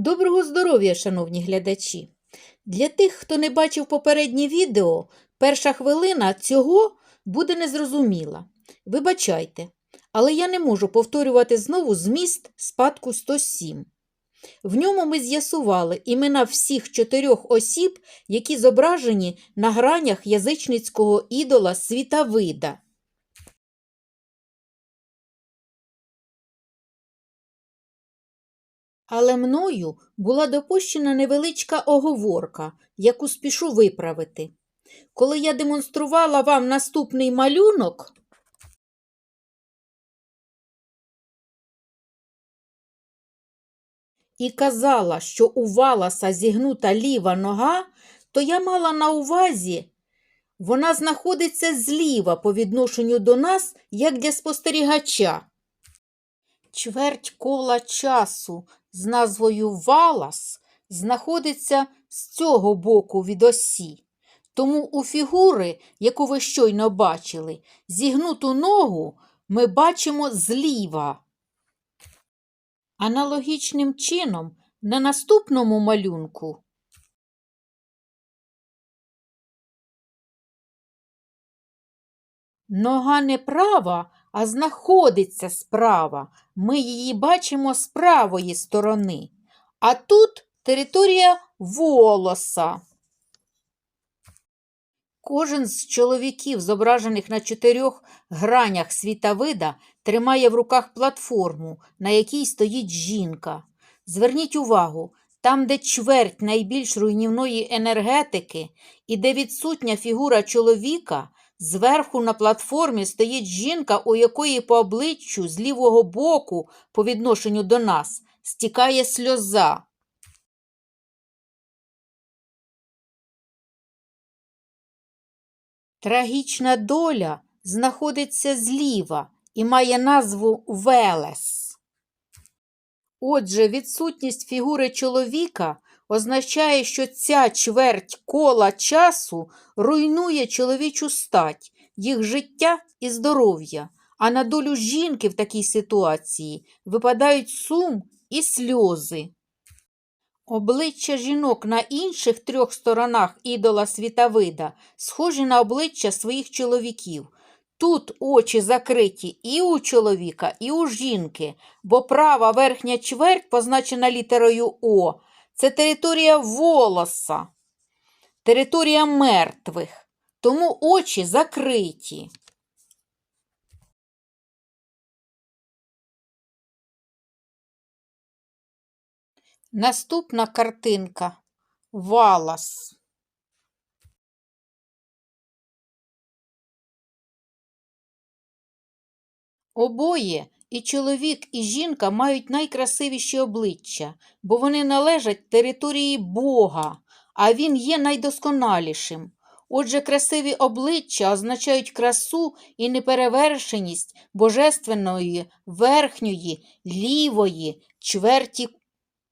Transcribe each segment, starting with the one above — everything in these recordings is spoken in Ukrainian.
Доброго здоров'я, шановні глядачі! Для тих, хто не бачив попереднє відео, перша хвилина цього буде незрозуміла. Вибачайте, але я не можу повторювати знову зміст спадку 107. В ньому ми з'ясували імена всіх чотирьох осіб, які зображені на гранях язичницького ідола Світавида. Але мною була допущена невеличка оговорка, яку спішу виправити. Коли я демонструвала вам наступний малюнок, і казала, що у Валаса зігнута ліва нога, то я мала на увазі, вона знаходиться зліва по відношенню до нас, як для спостерігача. Чверть кола часу з назвою Валас знаходиться з цього боку від осі. Тому у фігури, яку ви щойно бачили, зігнуту ногу ми бачимо зліва. Аналогічним чином на наступному малюнку нога не права, а знаходиться справа. Ми її бачимо з правої сторони. А тут територія волоса. Кожен з чоловіків, зображених на чотирьох гранях світовида, тримає в руках платформу, на якій стоїть жінка. Зверніть увагу, там, де чверть найбільш руйнівної енергетики і де відсутня фігура чоловіка, зверху на платформі стоїть жінка, у якої по обличчю з лівого боку, по відношенню до нас, стікає сльоза. Трагічна доля знаходиться зліва і має назву Велес. Отже, відсутність фігури чоловіка означає, що ця чверть кола часу руйнує чоловічу стать, їх життя і здоров'я, а на долю жінки в такій ситуації випадають сум і сльози. Обличчя жінок на інших трьох сторонах ідола світовида схожі на обличчя своїх чоловіків. Тут очі закриті і у чоловіка, і у жінки, бо права верхня чверть, позначена літерою О, це територія волоса, територія мертвих, тому очі закриті. Наступна картинка Валас. Обоє, і чоловік, і жінка мають найкрасивіші обличчя, бо вони належать території Бога, а він є найдосконалішим. Отже, красиві обличчя означають красу і неперевершеність божественної, верхньої, лівої, чверті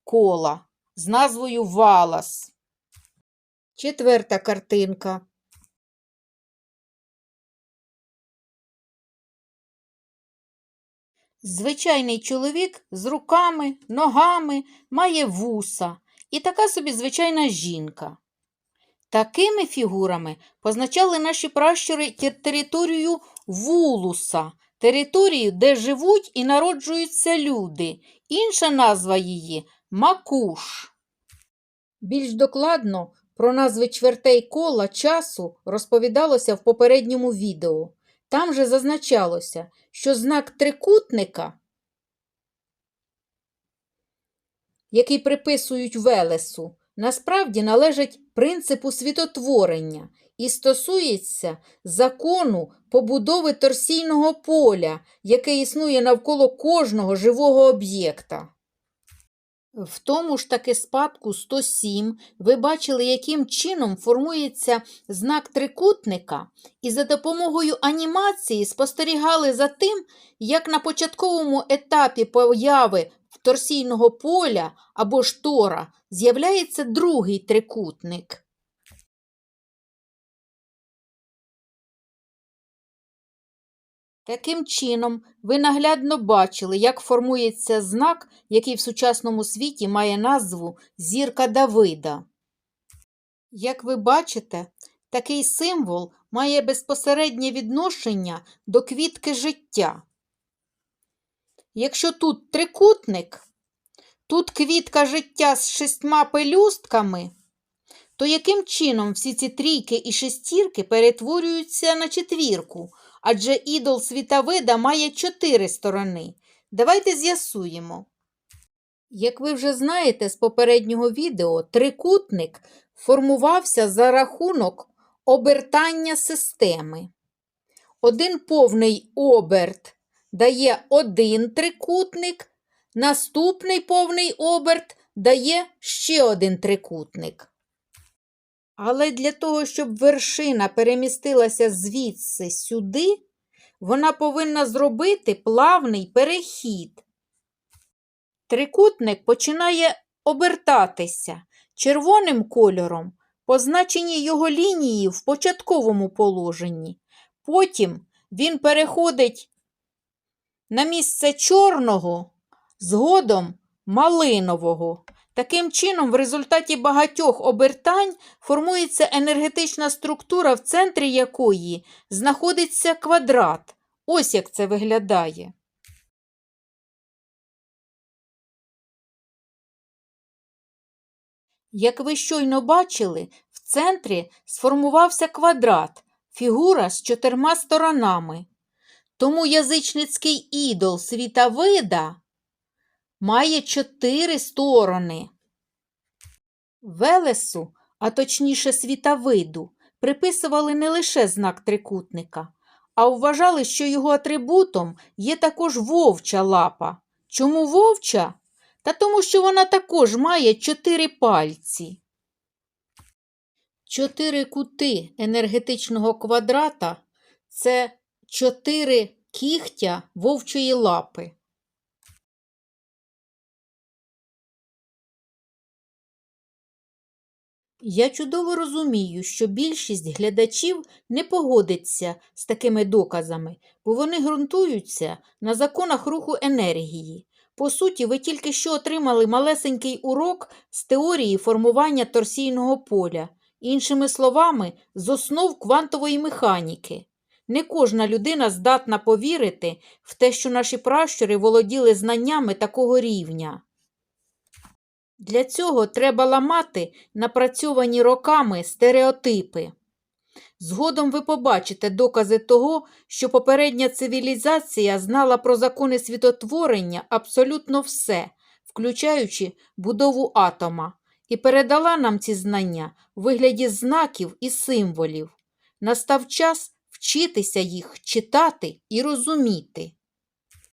кола з назвою Валас. Четверта картинка. Звичайний чоловік з руками, ногами, має вуса і така собі звичайна жінка. Такими фігурами позначали наші пращури територію вулуса, територію, де живуть і народжуються люди. Інша назва її макуш. Більш докладно про назви чвертей кола часу розповідалося в попередньому відео. Там же зазначалося, що знак трикутника, який приписують Велесу, насправді належить принципу світотворення і стосується закону побудови торсійного поля, яке існує навколо кожного живого об'єкта. В тому ж таки спадку 107 ви бачили, яким чином формується знак трикутника, і за допомогою анімації спостерігали за тим, як на початковому етапі появи торсійного поля або штора з'являється другий трикутник. Таким чином, ви наглядно бачили, як формується знак, який в сучасному світі має назву зірка Давида. Як ви бачите, такий символ має безпосереднє відношення до квітки життя. Якщо тут трикутник, тут квітка життя з шістьма пелюстками, то яким чином всі ці трійки і шестірки перетворюються на четвірку? Адже ідол світовида має чотири сторони. Давайте з'ясуємо. Як ви вже знаєте з попереднього відео, трикутник формувався за рахунок обертання системи. Один повний оберт дає один трикутник, наступний повний оберт дає ще один трикутник. Але для того, щоб вершина перемістилася звідси сюди, вона повинна зробити плавний перехід. Трикутник починає обертатися червоним кольором, позначені його лінії в початковому положенні. Потім він переходить на місце чорного, згодом малинового. Таким чином, в результаті багатьох обертань формується енергетична структура, в центрі якої знаходиться квадрат. Ось як це виглядає. Як ви щойно бачили, в центрі сформувався квадрат, фігура з чотирма сторонами. Тому язичницький ідол світовида має чотири сторони. Велесу, а точніше світовиду, приписували не лише знак трикутника, а вважали, що його атрибутом є також вовча лапа. Чому вовча? Та тому, що вона також має чотири пальці. Чотири кути енергетичного квадрата це чотири кігтя вовчої лапи. Я чудово розумію, що більшість глядачів не погодиться з такими доказами, бо вони ґрунтуються на законах руху енергії. По суті, ви тільки що отримали малесенький урок з теорії формування торсійного поля, іншими словами, з основ квантової механіки. Не кожна людина здатна повірити в те, що наші пращури володіли знаннями такого рівня. Для цього треба ламати напрацьовані роками стереотипи. Згодом ви побачите докази того, що попередня цивілізація знала про закони світотворення абсолютно все, включаючи будову атома, і передала нам ці знання у вигляді знаків і символів. Настав час вчитися їх читати і розуміти.